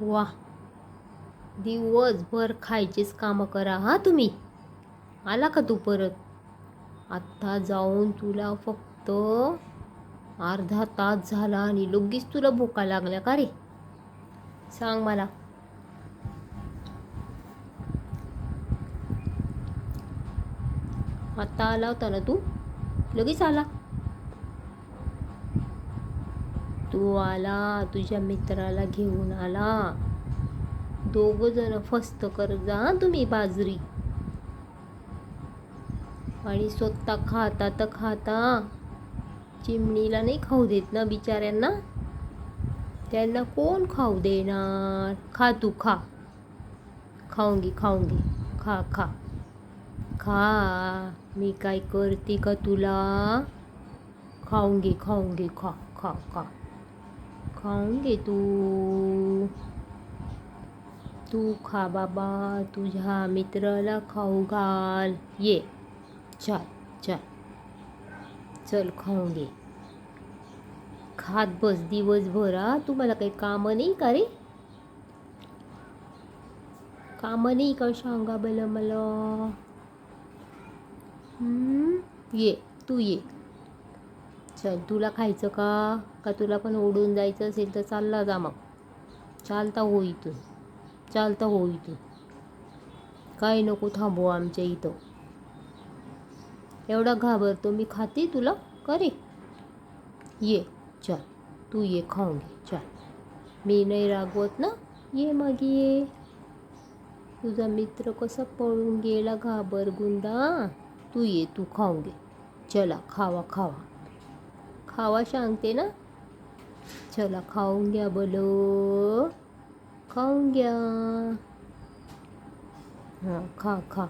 वा. दिवसभर खायचीच कामं करा हां तुम्ही? आला का तू परत? आत्ता जाऊन तुला फक्त अर्धा तास झाला आणि लगेच तुला भुका लागल्या का रे? सांग मला. आत्ता आला होता ना तू? लगेच आला? तू आला तुझ्या मित्राला घेऊन आला. दोघ जण फस्त कर जा तुम्ही बाजरी. आणि स्वतः खाता तर खाता. चिमणीला नाही खाऊ देत ना बिचाऱ्यांना? त्यांना कोण खाऊ देणार? खा तू खा. खाऊंगी खाऊंगी. खा खा. खा. मी काय करते का तुला? खाऊंगी खाऊंगी. खा खा खा. खाऊंगी तू. तू खा बाबा तुझ्या मित्राला खाऊ घाल. ये चल चल चल खाऊंगी खात बस दिवसभर हा. तुम्हाला काही कामं नाही का रे? कामं नाही का सांगा बरं मला ये तू ये. चल तुला खायचं का? का तुला पण ओढून जायचं असेल तर चालला जा मग. चालता हो इथून. चालता हो इथून. काय नको थांबू आमच्या इथं. एवढा घाबरतो मी खाते तुला? करे. ये चल. तू ये खाऊन घे. चल. मी नाही रागवत ना. ये मग ये. तुझा मित्र कसा पळून गेला घाबर गुंडा? तू ये तू खाऊन घे. चला खावा खावा. खावा सांगते ना? चला खाऊन घ्या बोलो. खाऊन घ्या. हां. खा खा.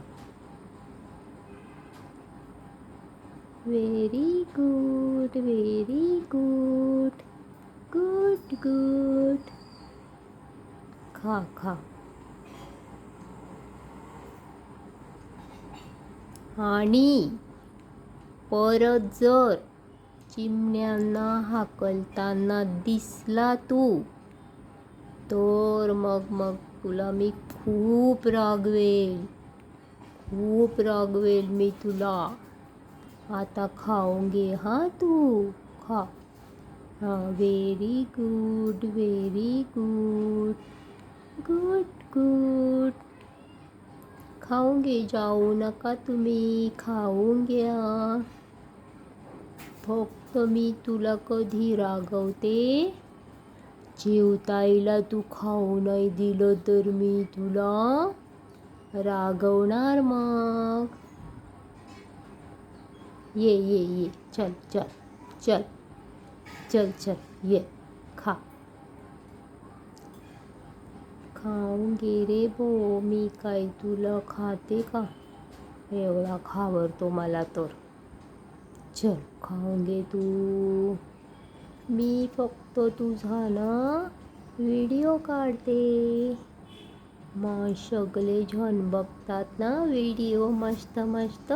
Very good very good good good खा खा. आणि परत जर चिमण्यांना हाकलताना दिसला तू. तर मग मग तुला मी खूप रागवेल. खूप रागवेल मी तुला. आता खाऊन घे, हा तू. खा. हाँ very good very good good good खाऊन घे, जाऊ नका तुम्ही. घ्या. फक्त मी तुला कधी रागवते? जेवताईला तू खाऊ नाही दिलं तर मी तुला रागवणार मग? ये ये ये. चल चल चल. चल चल. ये. खा. खाऊन गे रे भो मी काय तुला खाते का? एवढा खावरतो मला तर. चल खाऊन घे तू. मी फक्त तुझा ना व्हिडिओ काढते. मग सगळे जण बघतात ना व्हिडिओ मस्त मस्त.